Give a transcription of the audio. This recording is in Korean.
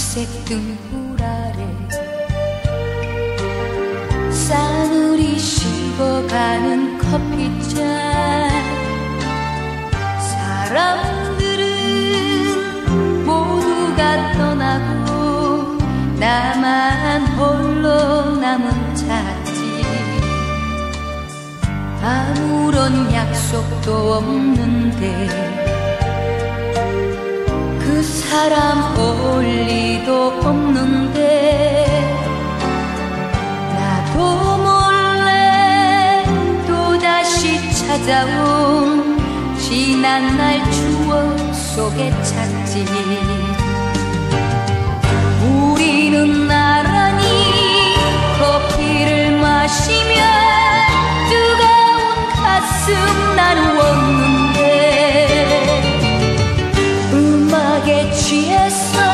갈색 등불 아래 싸늘이 식어가는 커피잔. 사람들은 모두가 떠나고 나만 홀로 남은 자지 아무런 약속도 없는데 사람 볼 리도 없는데 나도 몰래 또다시 찾아온 지난 날 추억 속에 찾지. 우리는 나란히 커피를 마시면 뜨거운 가슴 나누었는 ci so.